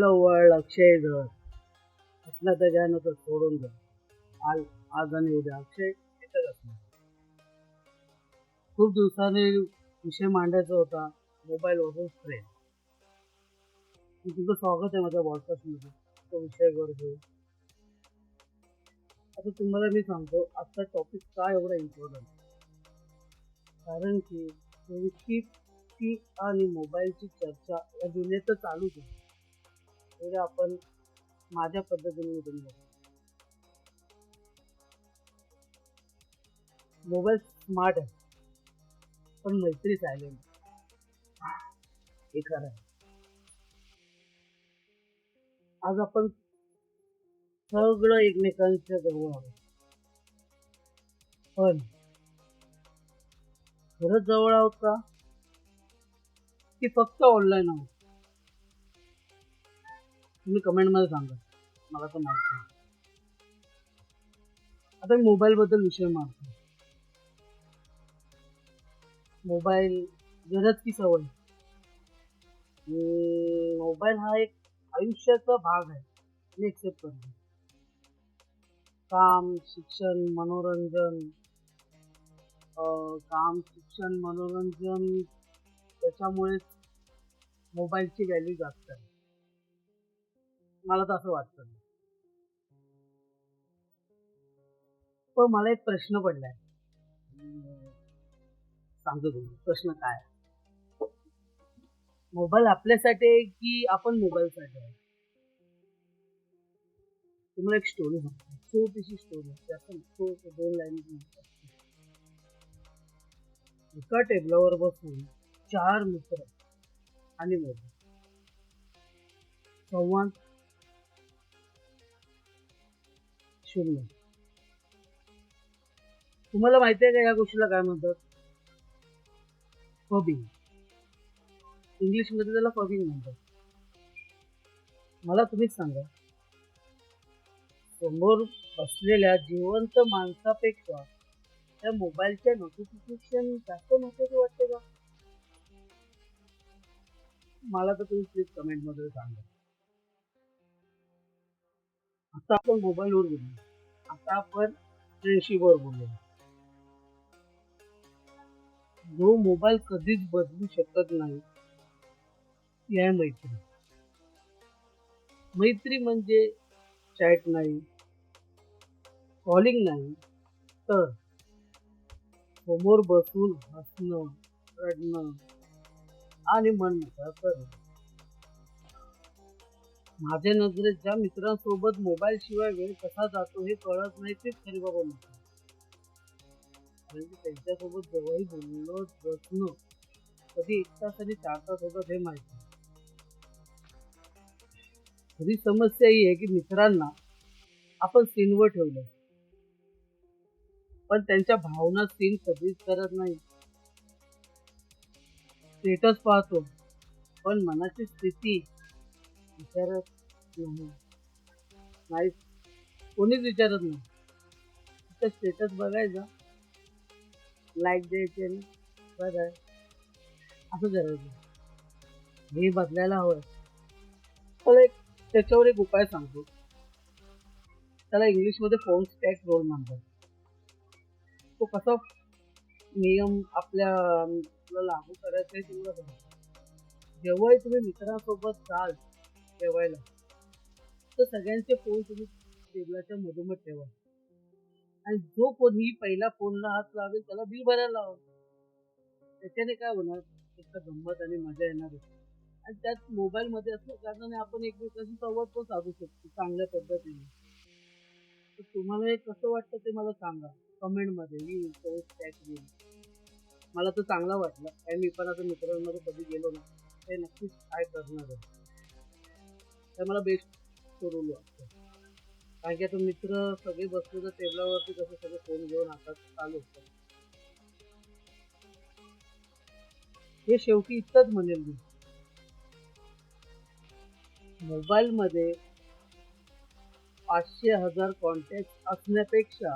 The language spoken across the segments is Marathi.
हॅलो वर्ल्ड अक्षय धर. असला तर काय नव्हतं सोडून दे. आज आज आणि उद्या. अक्षय येतच असणार. खूप दिवसांनी विषय मांडायचा होता. मोबाईल वरून फ्रेम तुमचं स्वागत आहे माझ्या पॉडकास्टमध्ये तो विषय घेऊन आता तुम्हाला मी सांगतो आजचा टॉपिक का एवढा इम्पॉर्टंट कारण की नेमकी ती आणि मोबाईलची चर्चा या दुनियेत तर चालूच आहे. तर आपण माझ्या पद्धतीने मी मोबाईल स्मार्ट आहे पण मैत्री सायलेंट हे खरं आहे. आज आपण सगळं एकमेकांच्या जवळ आहोत. पण खरंच जवळ आहोत का? की फक्त ऑनलाईन आहोत? तुम्ही कमेंटमध्ये सांगा. मला तर माहिती नाही. आता मी मोबाईल बद्दल विषय मारतो मोबाईल गरज की सवय. मोबाईल हा एक आयुष्याचा भाग आहे. मी एक्सेप्ट करतो. काम शिक्षण मनोरंजन. काम शिक्षण मनोरंजन त्याच्यामुळे मोबाईलची व्हॅल्यू जास्त आहे. मला तर असं वाटतं. पण मला एक प्रश्न पडलाय. सांगतो तुम्ही प्रश्न काय? मोबाईल आपल्यासाठी आहे की आपण मोबाईलसाठी आहे? तुम्हाला एक स्टोरी सांगतो. छोटीशी स्टोरी जास्त छोट दोन लाईन एका टेबलावर बसून चार मित्र आणि मोबाईल संवाद शून्य. तुम्हाला माहिती आहे का या गोष्टीला काय म्हणतात? फबिंग इंग्लिशमध्ये त्याला फबिंग म्हणतात. मला तुम्हीच सांगा. समोर बसलेल्या जिवंत माणसापेक्षा त्या मोबाईलच्या नोटिफिकेशन जास्त महत्त्वाचे वाटते का? मला तर तुम्ही प्लीज कमेंटमध्ये सांगा. आता आपण मोबाईलवर बोलू. आता आपण फ्रेंडशिपवर बोलू. जो मोबाईल कधीच बदलू शकत नाही ती आहे मैत्री. मैत्री म्हणजे चॅट नाही कॉलिंग नाही तर समोर बसून हसणं रडणं आणि मन मोकळं करणं. माझ्या नजरेत ज्या मित्रांसोबत मोबाईल शिवाय वेळ कसा जातो हे कळत नाही तेच खरी बाबा म्हणतात. कारण की त्यांच्यासोबत जेव्हाही बोललो बसणं कधी एक तास आणि चार तास होतात हे माहिती खरी समस्या ही आहे की मित्रांना आपण सीनवर ठेवलं. पण त्यांच्या भावना सीन कधीच करत नाही. स्टेटस पाहतो पण मनाची स्थिती विचारत नाही. नाही कोणीच विचारत नाही. फक्त स्टेटस बघायचा. लाईक द्यायचे बघाय असं करायचं हे बदलायला हवं मला एक त्याच्यावर एक उपाय सांगतो. त्याला इंग्लिशमध्ये फोन स्टॅक रोल म्हणतात. तो कसा नियम आपल्या लागू करायचा आहे तुम्हाला जेव्हाही तुम्ही मित्रांसोबत जाल ठेवायला. तर सगळ्यांचे फोन तुम्ही टेबलाच्या मधोमध ठेवा. आणि जो कोणी पहिला फोनला हात लावेल त्याला बिल भरायला लावा. त्याच्याने काय होणार? एक गंमत आणि मजा येणार आणि त्यात मोबाईल मध्ये असल्या कारणाने आपण एकमेकांशी संवाद पण साधू शकतो चांगल्या पद्धतीने. तर तुम्हाला हे कसं वाटतं ते मला सांगा. कमेंटमध्ये मी पोस्ट येईल मला तर चांगला वाटला. काय मी पण आता मित्रांमध्ये कधी गेलो ना ते नक्कीच काय करणार आहे. ते मला बेस्ट करून वाटतं कारण की आता मित्र सगळे बसले तर टेबलावरती कसं सगळे फोन घेऊन हातात चालू असतात हे शेवटी इतकंच म्हणेल मी. मोबाईलमध्ये पाचशे हजार कॉन्टॅक्ट असण्यापेक्षा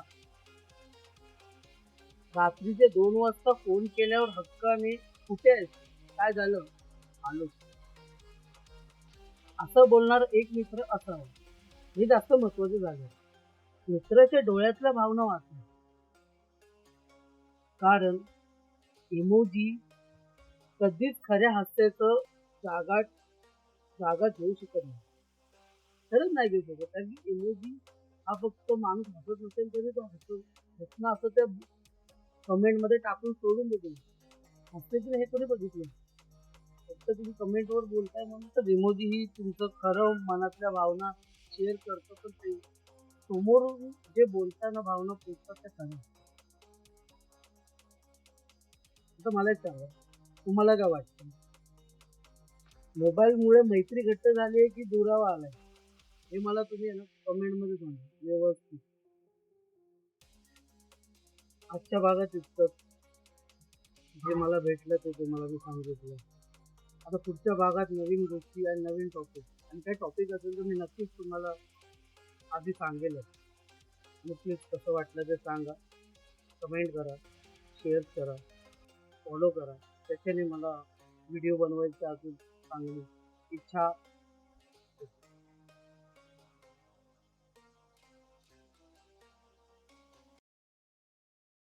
रात्रीचे दोन वाजता फोन केल्यावर हक्काने कुठे आहेस काय झालं? आलो. असं बोलणार एक मित्र असावा हे जास्त महत्वाचं झालं मित्राच्या डोळ्यातल्या भावना वाचल्या कारण इमोजी कधीच खऱ्या हास्याचं जागा जागा घेऊ शकत नाही. खरंच नाही घेऊ शकत. कारण की इमोजी हा फक्त माणूस हसत नसेल तरी तो हसतो. हसणं असं त्या कमेंटमध्ये टाकून सोडून देतो. हस्ते हे कोणी बघितलं? फक्त तुम्ही कमेंटवर बोलताय म्हणून तर इमोजी ही तुमचं खरं मनातल्या भावना शेअर करतो पण ते समोरून जे बोलताना भावना पोचतात त्या खरं तर मला सांगा तुम्हाला काय वाटतं? मोबाईलमुळे मैत्री घट्ट झाली आहे की दुरावा आलाय? हे मला तुम्ही कमेंटमध्ये कमेंटमध्ये सांगा व्यवस्थित. आजच्या भागात इतकं. जे मला भेटलं ते तुम्हाला मी सांगितलं आता पुढच्या भागात नवीन गोष्टी आणि नवीन टॉपिक आणि काही टॉपिक असेल तर मी नक्कीच तुम्हाला आधी सांगेलच. मग प्लीज कसं वाटलं ते सांगा. कमेंट करा शेअर करा फॉलो करा. त्याच्याने मला व्हिडिओ बनवायची अजून चांगली इच्छा